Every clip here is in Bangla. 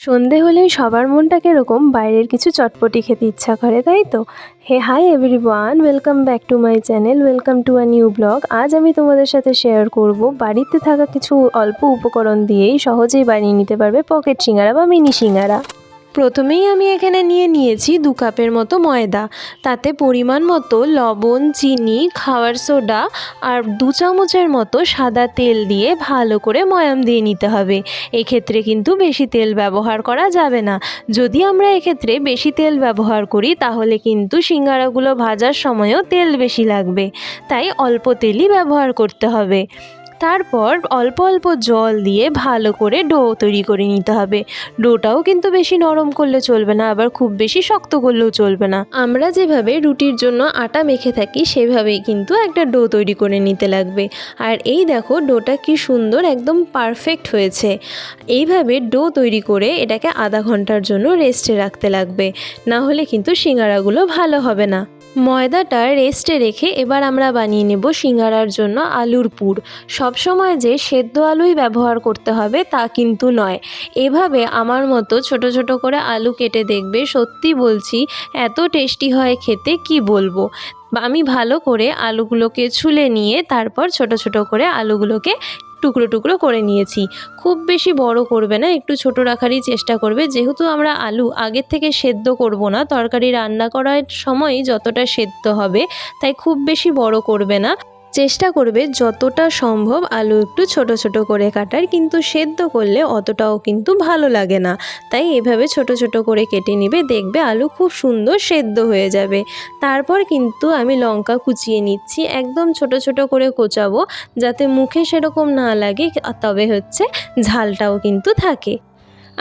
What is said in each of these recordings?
সন্ধে হলেই সবার মনটা কীরকম? বাইরের কিছু চটপটি খেতে ইচ্ছা করে, তাই তো? Hey hi every one welcome back to my channel, welcome to a new blog. আজ আমি তোমাদের সাথে শেয়ার করব, বাড়িতে থাকা কিছু অল্প উপকরণ দিয়েই সহজেই বানিয়ে নিতে পারবে পকেট সিঙ্গারা বা মিনি সিঙ্গারা। প্রথমেই আমি এখানে নিয়ে নিয়েছি দু কাপের মতো ময়দা। তাতে পরিমাণ মতো লবণ, চিনি, খাওয়ার সোডা আর দু চামচের মতো সাদা তেল দিয়ে ভালো করে ময়াম দিয়ে নিতে হবে। এক্ষেত্রে কিন্তু বেশি তেল ব্যবহার করা যাবে না। যদি আমরা এক্ষেত্রে বেশি তেল ব্যবহার করি, তাহলে কিন্তু সিঙ্গারাগুলো ভাজার সময়ও তেল বেশি লাগবে। তাই অল্প তেলই ব্যবহার করতে হবে। তারপর অল্প অল্প জল দিয়ে ভালো করে ডো তৈরি করে নিতে হবে। ডোটাও কিন্তু বেশি নরম করলে চলবে না, আবার খুব বেশি শক্ত করলেও চলবে না। আমরা যেভাবে রুটির জন্য আটা মেখে থাকি, সেভাবেই কিন্তু একটা ডো তৈরি করে নিতে লাগবে। আর এই দেখো, ডোটা কি সুন্দর, একদম পারফেক্ট হয়েছে। এইভাবে ডো তৈরি করে এটাকে আধা ঘণ্টার জন্য রেস্টে রাখতে লাগবে। না হলে কিন্তু সিঙ্গারাগুলো ভালো হবে না। ময়দাটা রেস্টে রেখে এবার আমরা বানিয়ে নেব সিঙ্গারার জন্য আলুর পুর। সবসময় যে সেদ্ধ আলুই ব্যবহার করতে হবে তা কিন্তু নয়। এভাবে আমার মতো ছোট ছোট করে আলু কেটে দেখবে, সত্যি বলছি, এত টেস্টি হয় খেতে কি বলব? আমি ভালো করে আলুগুলোকে ছুলে নিয়ে তারপর ছোট ছোট করে আলুগুলোকে টুকরো টুকরো করে নিয়েছি। খুব বেশি বড় করবে না, একটু ছোট রাখারই চেষ্টা করবে। যেহেতু আমরা আলু আগের থেকে সেদ্ধ করব না, তরকারি রান্না করার সময় যতটা সেদ্ধ হবে, তাই খুব বেশি বড় করবে না। চেষ্টা করবে যতটা সম্ভব আলু একটু ছোট ছোট করে কাটার, কিন্তু সেদ্ধ করলে অতটাও কিন্তু ভালো লাগে না। তাই এভাবে ছোট ছোট করে কেটে নিবে, দেখবে আলু খুব সুন্দর সেদ্ধ হয়ে যাবে। তারপর কিন্তু আমি লঙ্কা কুচিয়ে নিচ্ছি, একদম ছোট ছোট করে কোচাবো, যাতে মুখে সেরকম না লাগে, তবে হচ্ছে ঝালটাও কিন্তু থাকে।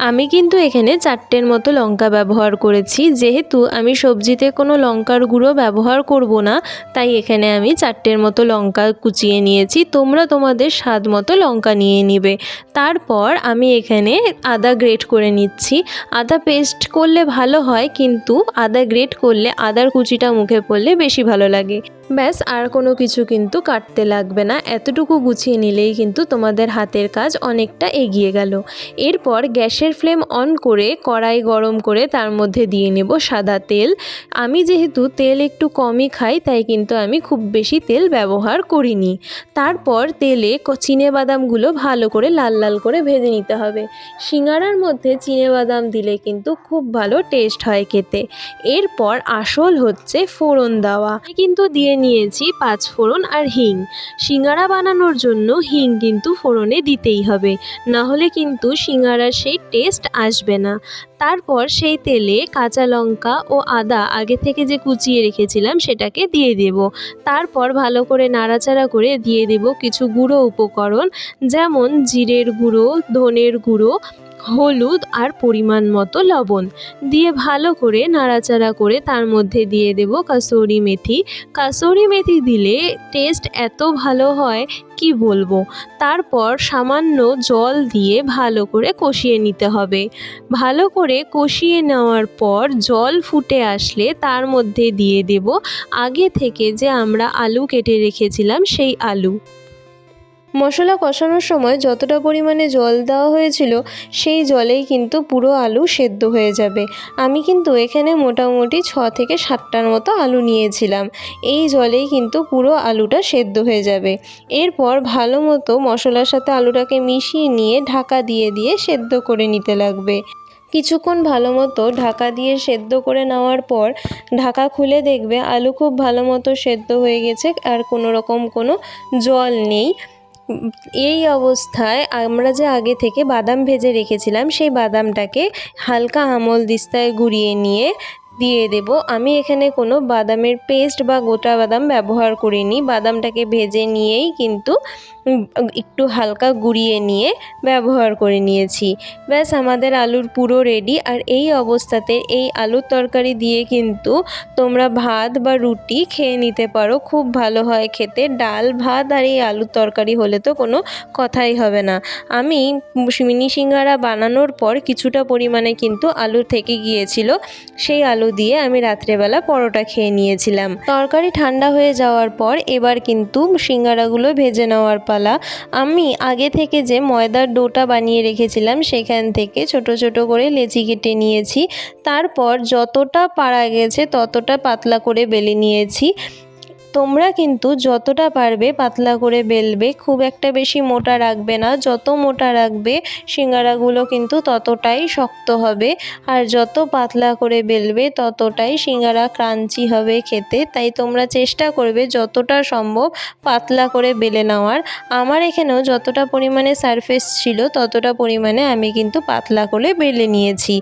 আমি কিন্তু এখানে চারটের মতো লঙ্কা ব্যবহার করেছি। যেহেতু আমি সবজিতে কোনো লঙ্কার গুঁড়ো ব্যবহার করব না, তাই এখানে আমি চারটের মতো লঙ্কা কুচিয়ে নিয়েছি। তোমরা তোমাদের স্বাদ মতো লঙ্কা নিয়ে নিবে। তারপর আমি এখানে আদা গ্রেট করে নিচ্ছি। আদা পেস্ট করলে ভালো হয়, কিন্তু আদা গ্রেট করলে আদার কুচিটা মুখে পড়লে বেশি ভালো লাগে। ব্যাস, আর কোনো কিছু কিন্তু কাটতে লাগবে না। এতটুকু গুছিয়ে নিলেই কিন্তু তোমাদের হাতের কাজ অনেকটা এগিয়ে গেল। এরপর গ্যাসের ফ্লেম অন করে কড়াই গরম করে তার মধ্যে দিয়ে নেব সাদা তেল। আমি যেহেতু তেল একটু কমই খাই, তাই কিন্তু আমি খুব বেশি তেল ব্যবহার করিনি। তারপর তেলে চিনে বাদামগুলো ভালো করে লাল লাল করে ভেজে নিতে হবে। সিঙ্গারার মধ্যে চিনে বাদাম দিলে কিন্তু খুব ভালো টেস্ট হয় খেতে। এরপর আসল হচ্ছে ফোড়ন দেওয়া। কিন্তু দিয়ে নিয়েছি পাঁচ ফোড়ন আর হিং। সিঙ্গারা বানানোর জন্য হিং কিন্তু ফোড়নে দিতেই হবে। না হলে কিন্তু সিঙ্গারার সেই টেস্ট আসবে না। তারপর সেই তেলে কাঁচা লঙ্কা ও আদা আগে থেকে যে কুচিয়ে রেখেছিলাম সেটাকে দিয়ে দেব। তারপর ভালো করে নাড়াচাড়া করে দিয়ে দেব কিছু গুঁড়ো উপকরণ, যেমন জিরের গুঁড়ো, ধনের গুঁড়ো হলুদ আর পরিমাণ মতো লবণ। দিয়ে ভালো করে নাড়াচাড়া করে তার মধ্যে দিয়ে দেব কাসৌরি মেথি। কাসৌরি মেথি দিলে টেস্ট এত ভালো হয়, কি বলব? তারপর সামান্য জল দিয়ে ভালো করে কষিয়ে নিতে হবে। ভালো করে কষিয়ে নেওয়ার পর জল ফুটে আসলে তার মধ্যে দিয়ে দেব। আগে থেকে যে আমরা আলু কেটে রেখেছিলাম সেই আলু। মশলা কষানোর সময় যতটা পরিমাণে জল দেওয়া হয়েছিল, সেই জলেই কিন্তু পুরো আলু সেদ্ধ হয়ে যাবে। আমি কিন্তু এখানে মোটামুটি ছ থেকে সাতটার মতো আলু নিয়েছিলাম। এই জলেই কিন্তু পুরো আলুটা সেদ্ধ হয়ে যাবে। এরপর ভালো মতো মশলার সাথে আলুটাকে মিশিয়ে নিয়ে ঢাকা দিয়ে দিয়ে সেদ্ধ করে নিতে লাগবে। কিছুক্ষণ ভালো মতো ঢাকা দিয়ে সেদ্ধ করে নেওয়ার পর ঢাকা খুলে দেখবে আলু খুব ভালো মতো সেদ্ধ হয়ে গেছে আর কোনো রকম কোনো জল নেই। এই অবস্থায় আমরা যে আগে থেকে বাদাম ভেজে রেখেছিলাম, সেই বাদামটাকে হালকা আমল দিস্তায় গুঁড়িয়ে নিয়ে দিয়ে দেব। আমি এখানে কোনো বাদামের পেস্ট বা গোটা বাদাম ব্যবহার করিনি। বাদামটাকে ভেজে নিয়েই কিন্তু একটু হালকা গুঁড়িয়ে নিয়ে ব্যবহার করে নিয়েছি। ব্যাস, আমাদের আলুর পুরো রেডি আর এই অবস্থাতে এই আলুর তরকারি দিয়ে কিন্তু তোমরা ভাত বা রুটি খেয়ে নিতে পারো। খুব ভালো হয় খেতে। ডাল, ভাত আর এই আলুর তরকারি হলে তো কোনো কথাই হবে না। আমি মিনি সিঙ্গারা বানানোর পর কিছুটা পরিমাণে কিন্তু আলু থেকে গিয়েছিল। সেই আলু আলু দিয়ে আমি রাত্রেবেলা পরোটা খেয়ে নিয়েছিলাম। তরকারি ঠান্ডা হয়ে যাওয়ার পর এবার কিন্তু সিঙ্গারাগুলো ভেজে নেওয়ার পালা। আমি আগে থেকে যে ময়দার ডোটা বানিয়ে রেখেছিলাম সেখান থেকে ছোট ছোট করে লেচি কেটে নিয়েছি। তারপর যতটা পারা গেছে ততটা পাতলা করে বেলে নিয়েছি। তোমরা কিন্তু যতটা পারবে পাতলা করে বেলবে, খুব একটা বেশি মোটা রাখবে না, যত মোটা রাখবে সিঙ্গারাগুলো কিন্তু ততটাই শক্ত হবে, আর যত পাতলা করে বেলবে ততটাই সিঙ্গারা ক্রাঞ্চি হবে খেতে, তাই তোমরা চেষ্টা করবে যতটা সম্ভব পাতলা করে বেলে নেওয়ার। আমার এখানেও যতটা পরিমাণে সারফেস ছিল ততটা পরিমাণে আমি কিন্তু পাতলা করে বেলে নিয়েছি।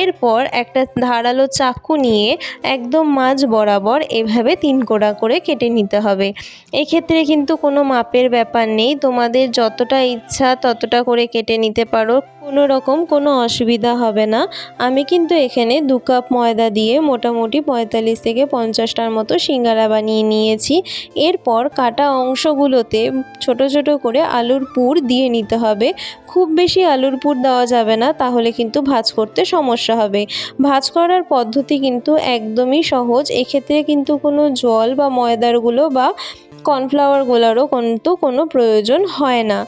এরপর একটা ধারালো চাকু নিয়ে একদম মাঝ বরাবর এভাবে তিন কোড়া করে কেটে নিতে হবে। এক্ষেত্রে কিন্তু কোনো মাপের ব্যাপার নেই। তোমাদের যতটা ইচ্ছা ততটা করে কেটে নিতে পারো। কোনো রকম কোনো অসুবিধা হবে না। আমি কিন্তু এখানে দু কাপ ময়দা দিয়ে মোটামুটি পঁয়তাল্লিশ থেকে পঞ্চাশটার মতো সিঙ্গারা বানিয়ে নিয়েছি। এরপর কাটা অংশগুলোতে ছোট ছোট করে আলুর পুর দিয়ে নিতে হবে। খুব বেশি আলুর পুর দেওয়া যাবে না, তাহলে কিন্তু ভাজ করতে সমস্যা হবে। ভাজ করার পদ্ধতি কিন্তু একদমই সহজ। এক্ষেত্রে কিন্তু কোনো জল বা ময়দারগুলো বা কর্নফ্লাওয়ারগুলোরও কিন্তু কোনো প্রয়োজন হয় না।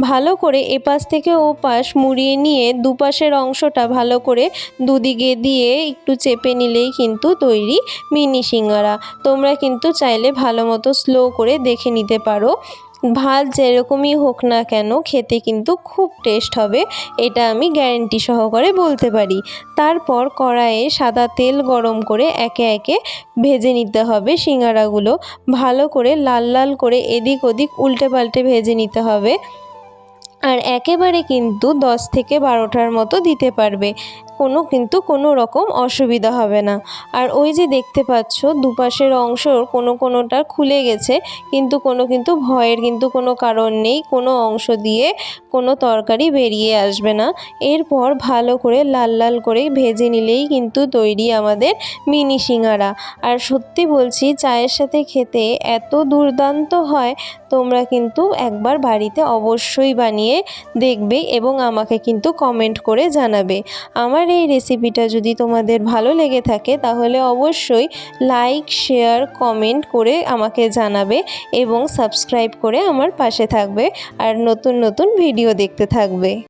ভালো করে এপাশ থেকে ওপাশ মুড়িয়ে নিয়ে দুপাশের অংশটা ভালো করে দুদিকে দিয়ে একটু চেপে নিলেই কিন্তু তৈরি মিনি সিঙ্গারা। তোমরা কিন্তু চাইলে ভালো মতো স্লো করে দেখে নিতে পারো। ভাত যেরকমই হোক না কেন খেতে কিন্তু খুব টেস্ট হবে, এটা আমি গ্যারেন্টি সহকারে বলতে পারি। তারপর কড়াইয়ে সাদা তেল গরম করে একে একে ভেজে নিতে হবে সিঙ্গারাগুলো। ভালো করে লাল লাল করে এদিক ওদিক উল্টে পাল্টে ভেজে নিতে হবে। আর একেবারে কিন্তু দশ থেকে বারোটার মতো দিতে পারবে। কোনো কিন্তু কোনো রকম অসুবিধা হবে না। আর ওই যে দেখতে পাচ্ছ, দুপাশের অংশ কোনো কোনোটা খুলে গেছে, কিন্তু কোনো কিন্তু ভয়ের কিন্তু কোনো কারণ নেই, কোনো অংশ দিয়ে কোনো তরকারি বেরিয়ে আসবে না। এরপর ভালো করে লাল লাল করে ভেজে নিলেই কিন্তু তৈরি আমাদের মিনি সিঙ্গারা। আর সত্যি বলছি, চায়ের সাথে খেতে এত দুর্দান্ত হয়, তোমরা কিন্তু একবার বাড়িতে অবশ্যই বানিয়ে দেখবে এবং আমাকে কিন্তু কমেন্ট করে জানাবে। আমার এই রেসিপিটা যদি তোমাদের ভালো লেগে থাকে, তাহলে অবশ্যই লাইক শেয়ার কমেন্ট করে আমাকে জানাবে এবং সাবস্ক্রাইব করে আমার পাশে থাকবে আর নতুন নতুন ভিডিও দেখতে থাকবে।